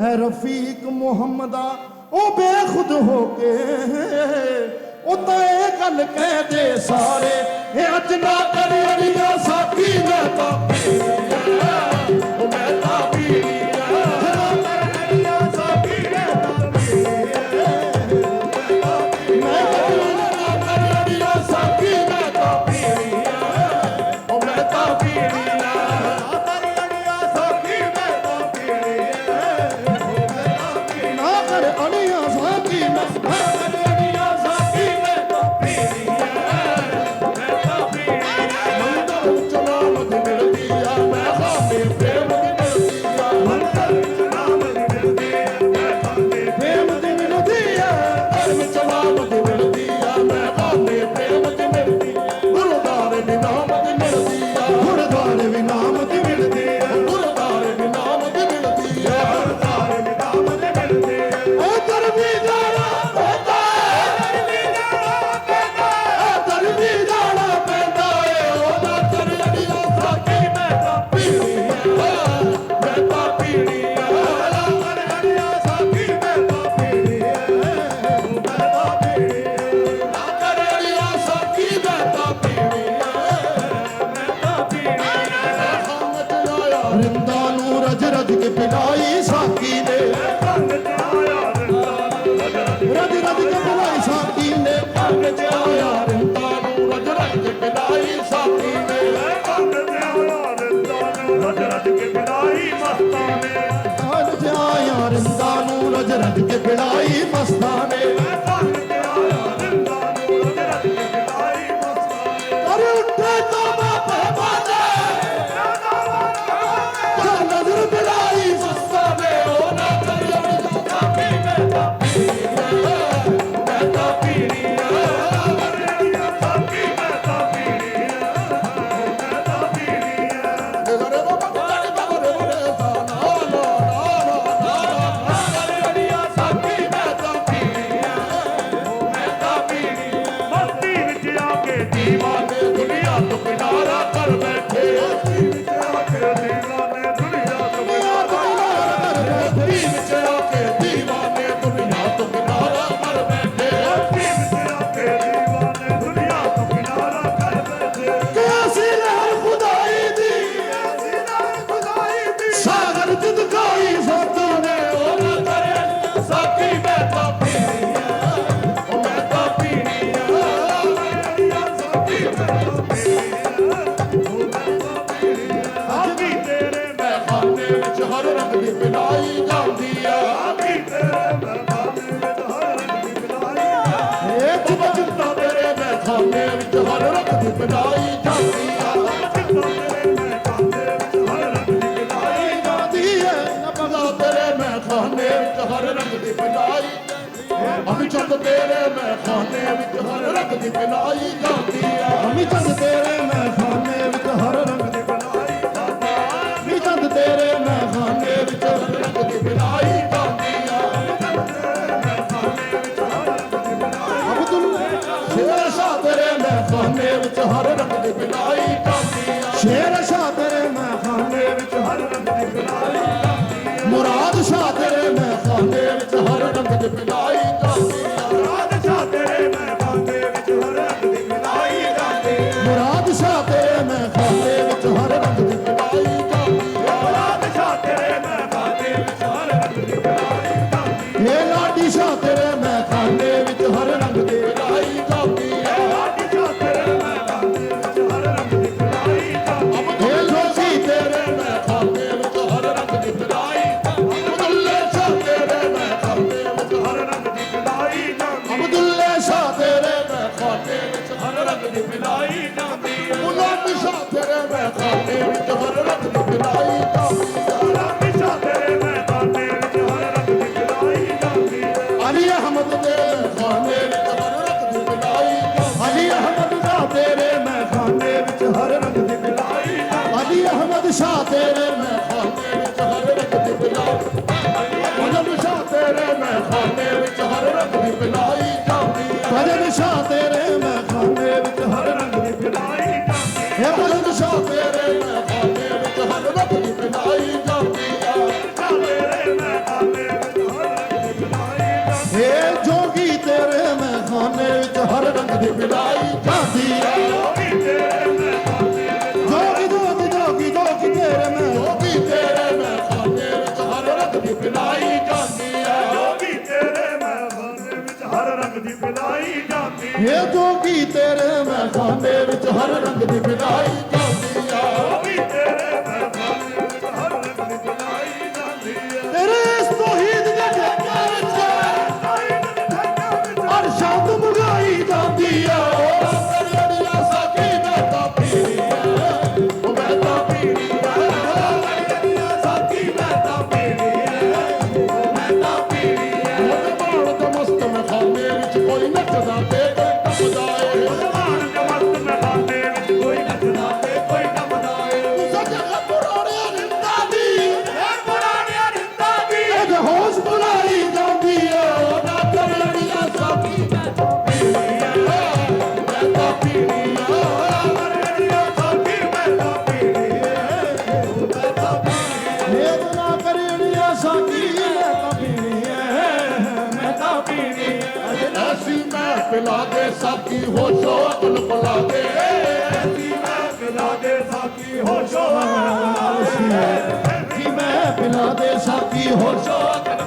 ਹੈ ਰਫੀਕ ਮੁਹੰਮਦਾ, ਉਹ ਬੇਖੁਦ ਹੋ ਕੇ। ਉਹ ਤਾਂ ਇਹ ਗੱਲ ਕਹਿ ਦੇ ਸਾਰੇ, ਇਹ ਅੱਜ ਨਾ ਕਰੀ ਅੜੀਆਂ ਸਾਥੀ ਮੈਂ ਤਾਂ ਖਾਨੇ ਵਿੱਚ ਹਰ ਰੰਗ ਦੀ ਪਿਲਾਈ। ਹਮੀ ਚੰਦ ਤੇਰੇ, ਮੈਂ ਖਾਨੇ ਵਿੱਚ ਹਰ ਰੰਗ ਦੀ ਪਿਲਾਈ ਜਾਂਦੀ ਆ ਹਮੀ ਚੰਦ ਤੇਰੇ, ਮੈਂ ਖਾਨੇ ਵਿੱਚ ਹਰ ਰੰਗ ਦੀ ਪਿਲਾਈ ਜਾਂਦੀ ਆ ਹਮੀ ਚੰਦ ਤੇਰੇ, ਮੈਂ ਖਾਨੇ ਵਿੱਚ ਹਰ ਰੰਗ ਦੀ ਪਿਲਾਈ ਜਾਂਦੀ ਆ ਸ਼ੇਰ ਸ਼ਾਹ ਤੇਰੇ, ਮੈਂ ਖਾਨੇ ਵਿੱਚ ਹਰ ਰੰਗ ਦੀ ਪਿਲਾਈ ਜਾਂਦੀ ਆ Sher Shah Bilal, Bilal, Bilal, Yeah. ভরণ বিদায় ਪਿਲਾ ਦੇ ਸਾਥੀ ਹੋਸ਼ੋ ਅਗਨ ਪਿਲਾ ਦੇ ਐਸੀ ਮੈਂ ਪਿਲਾ ਦੇ ਸਾਥੀ ਹੋਸ਼ੋ ਅਗਨ ਪਿਲਾ ਦੇ ਐਸੀ ਮੈਂ ਪਿਲਾ ਦੇ ਸਾਥੀ ਹੋਸ਼ੋ ਅਗਨ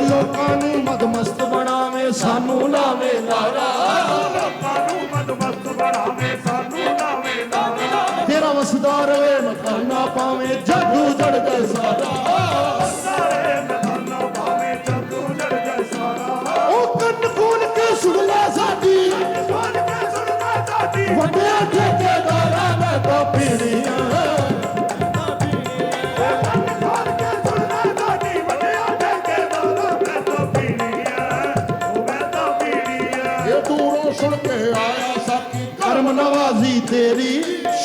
ਲੋਕਾਂ ਨੂੰ ਮਦਮਸਤ ਬਣਾਵੇ ਸਾਨੂੰ ਲਾਵੇ ਲਾਰਾ ਲੋਕਾਂ ਨੂੰ ਮਦਮਸਤ ਬਣਾਵੇ, ਸਾਨੂੰ ਲਾਵੇ ਲਾਰਾ ਤੇਰਾ ਵਸਦਾ ਰਵੇ ਮਕਾਨਾ ਪਾਵੇ, ਜਾਦੂ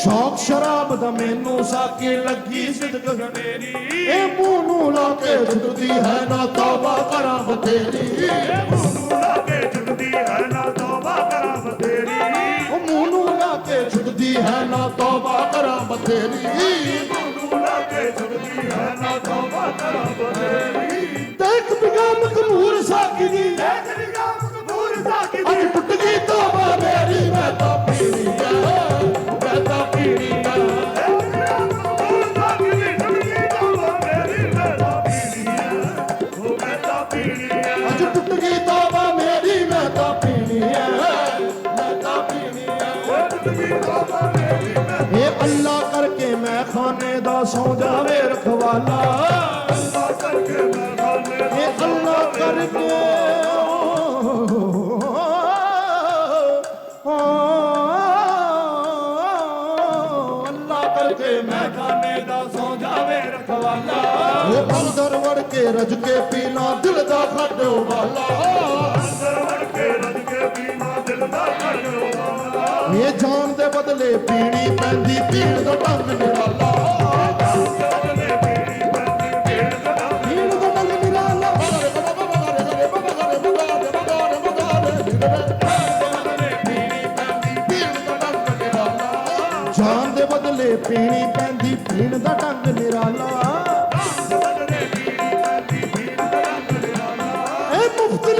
ਸ਼ੌਕ ਸ਼ਰਾਬ ਦਾ ਮੈਨੂੰ ਸਾਕੇ ਲੱਗੀ ਸਿਦਕ ਹਨੇਰੀ। ਇਹ ਮੂੰਹ ਨੂੰ ਲਾ ਕੇ ਜੁਗਦੀ ਹੈ ਨਾ ਤੋਬਾ ਕਰਾਂ ਬਥੇਰੀ। ਇਹ ਮੂੰਹ ਨੂੰ ਲਾ ਕੇ ਜੁਗਦੀ ਹੈ ਨਾ ਤੋਬਾ ਕਰਾਂ ਬਥੇਰੀ। ਉਹ ਮੂੰਹ ਨੂੰ ਲਾ ਕੇ ਜੁਗਦੀ ਹੈ ਨਾ ਤੋਬਾ ਕਰਾਂ ਬਥੇਰੀ। ਸੌ ਜਾਵੇ ਰਖਵਾਲਾ। ਅੱਲਾ ਕਰਕੇ ਮੈਂ ਇਹ ਅੱਲਾ ਕਰਕੇ। ਅੱਲਾ ਕਰਕੇ ਮੈਂ ਦਾ ਸੌ ਜਾਵੇ ਰਖਵਾਲਾ। ਉਹ ਅੰਦਰ ਵੜ ਕੇ ਰਜ ਕੇ ਪੀਣਾ ਦਿਲ ਦਾ ਖੱਡ ਵਾਲਾ ਅੰਦਰ ਵੜ ਕੇ ਰੱਜ ਕੇ ਪੀਣਾ ਦਿਲ ਦਾ ਕਰਵਾਲਾ ਇਹ ਜਾਨ ਦੇ ਬਦਲੇ ਪੀਣੀ ਪੈਂਦੀ ਪੀਣ ਦਾ ਢੰਗ ਨਿਰਾਲਾ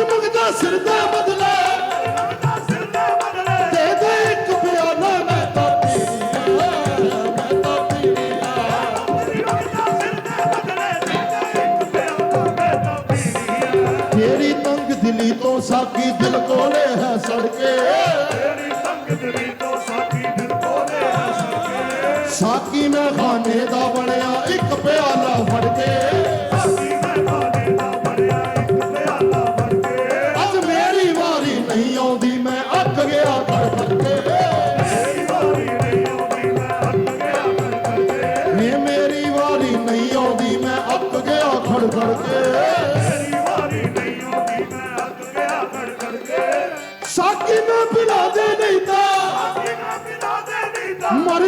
ਇਹ ਸਿਰ ਦਾ ਬਦਲਾ ਦਾ ਦੇ ਦੇ ਇੱਕ ਪਿਆਲਾ ਮੈਂ ਤਾਂ ਪੀਣੀ ਆ, ਮੈਂ ਤਾਂ ਪੀਣੀ ਆ। ਤੇਰੀ ਤੰਗ ਦਿਲੀ ਤੋਂ ਸਾਕੀ ਦਿਲ ਕੋਲੇ ਹੈ ਸੜਕੇ ਸਾਕੀ ਮੈਂ ਖਾਨੇ ਦਾ ਬਣੇ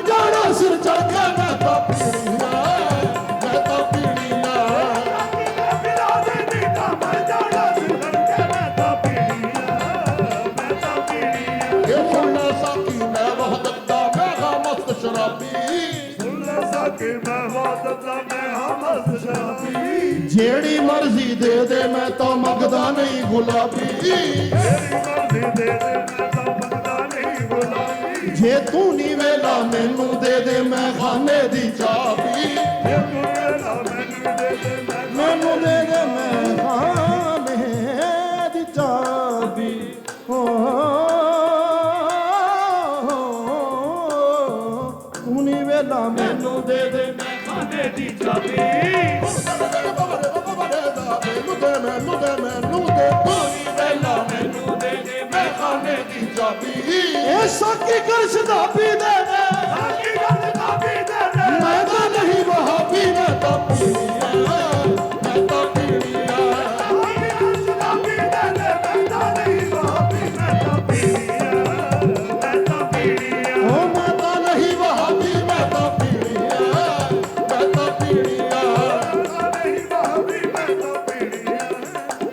ਜਾਣਾ ਸਿਰ ਚੜ ਕੇ ਮੈਂ ਤਾਂ ਪੀਣੀ ਆ ਮੈਂ ਤਾਂ ਪੀਣੀ। ਆ ਇਹ ਮਸਤ ਸ਼ਰਾਬੀ ਸੁਣ ਲੈ ਸਾਕੇ, ਮੈਂ ਵਾਦਤ ਦਾ ਮੈਂ ਹਾਂ ਮਸਤ ਸ਼ਰਾਬੀ। ਜਿਹੜੀ ਮਰਜ਼ੀ ਦੇ ਦੇ, ਮੈਂ ਤਾਂ ਮੰਗਦਾ ਨਹੀਂ ਗੁਲਾਬੀ। ਜੇ ਤੂੰ ਨਹੀਂ ਵੇਲਾ, ਮੈਨੂੰ ਦੇ ਦੇ ਮੈਂ ਖਾਨੇ ਦੀ ਚਾਬੀ। ਜੇ ਤੂੰ ਮੇਰਾ ਮੈਨੂੰ ਦੇ ਦੇ ਮੈਂ ਮੈਨੂੰ ਦੇ ਦੇ ਮੈਂ ਖਾਨੇ ਦੀ ਚਾਬੀ। ਹੋ ਤੂੰ ਨਹੀਂ ਵੇਲਾ, ਮੈਨੂੰ ਦੇ ਦੇ ਮੈਂ ਖਾਨੇ ਦੀ ਚਾਬੀ। ਇਹ ਸਾਕੀ ਕਰ ਸ਼ਦਾਬੀ ਦੇ ਦੇ ਸਾਕੀ ਗੱਲ ਕਾਬੀ ਦੇ ਦੇ ਮੈਂ ਤਾਂ ਨਹੀਂ ਵਹਾਬੀ ਮੈਂ ਤਾਂ ਪੀਣੀ ਆ ਮੈਂ ਤਾਂ ਪੀਣੀ ਆ ਸਾਕੀ ਗੱਲ ਕਾਬੀ ਦੇ ਦੇ ਮੈਂ ਤਾਂ ਨਹੀਂ ਬਾਬੀ ਮੈਂ ਤਾਂ ਪੀਣੀ ਆ ਮੈਂ ਤਾਂ ਪੀਣੀ ਆ ਓ ਮੈਂ ਤਾਂ ਨਹੀਂ ਵਹਾਬੀ ਮੈਂ ਤਾਂ ਪੀਣੀ ਆ ਮੈਂ ਤਾਂ ਪੀਣੀ ਆ ਮੈਂ ਤਾਂ ਨਹੀਂ ਬਾਬੀ ਮੈਂ ਤਾਂ ਪੀਣੀ ਆ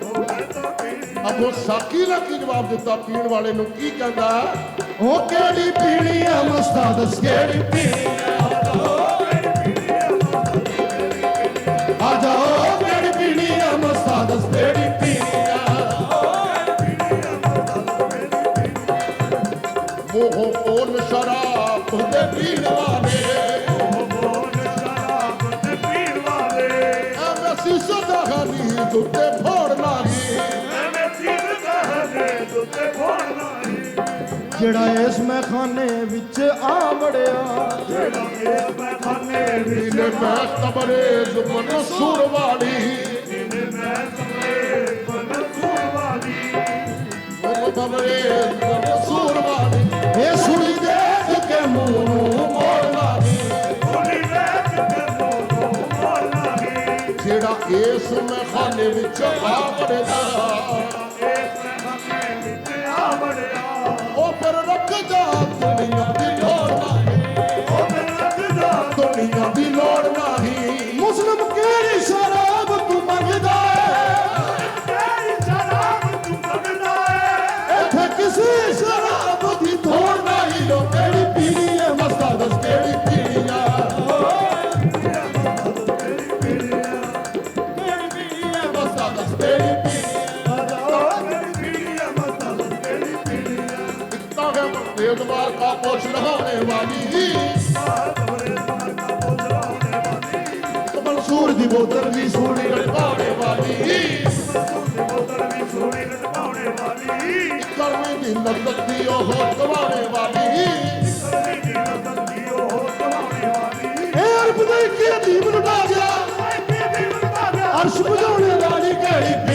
ਉਹ ਮੈਂ ਤਾਂ ਪੀਣੀ ਆ ਅਬੋ ਸਾਕੀ ਨੇ ਕੀ ਜਵਾਬ ਦਿੱਤਾ ਪੀਣ ਵਾਲੇ ਨੂੰ ਕੀ ਕਹਿੰਦਾ ਉਹ ਕਿਹੜੀ ਪੀਣੀ ਆ ਮਸਤਾਦ ਕਿਹੜੀ ਪੀਣੀ ਆ। ਜਾਓ ਕਿਹੜੀ ਪੀਣੀ ਆ ਮਸਤਾਦ ਕਿਹੜੀ ਪੀਣੀ ਆ। ਮੋਹ ਕੋਲ ਸ਼ਰਾਬ ਦੇ ਪੀਣ ਵਾਲੇ। ਬੋਲ ਸ਼ਰਾਬ ਜਿਹੜਾ ਇਸ ਮੈਖਾਨੇ ਵਿੱਚ ਆ ਵੜਿਆ। ਜਿਹੜਾ ਇਸ ਮੈਂ ਖਾਨੇ ਵਿੱਚ ਨੀਲੇ ਬੈਸ ਤਬਰੇਜ਼ ਮਨਸੂਰ ਵਾਲੀ ਜਿਹਨੇ ਮੈਂ ਸਮਰੇ ਬਨਸੂਰ ਵਾਲੀ ਉਹ ਤਬਰੇਜ਼ ਮਨਸੂਰ ਵਾਲੀ ਇਹ ਸੁਣੀ ਦੇਖ ਕੇ ਮੂੰਹ ਨੂੰ ਮੋੜਨਾ ਕੇ ਮੋੜਨਾ ਜਿਹੜਾ ਇਸ ਮੈਖਾਨੇ ਵਿੱਚ ਆ ਵੜਿਆ। ਲਾਹੌਰੇ ਵਾਲੀ ਮਨਸੂਰ ਦੀ ਬੋਤਲ ਵੀ ਸੋਹਣੀ ਲਟਕਾਉਣੇ ਵਾਲੀ ਕਰਮੇ ਦੀ ਲੰਦਕ ਦੀ ਉਹ ਕਵਾਣੇ ਵਾਲੀ ਏ ਅਰਬ ਦੇ ਕੀ ਦੀਵਨ ਲਟਾ ਗਿਆ ਅਰਸ਼ ਬੁਝਾਉਣੇ ਵਾਲੀ ਘੜੀ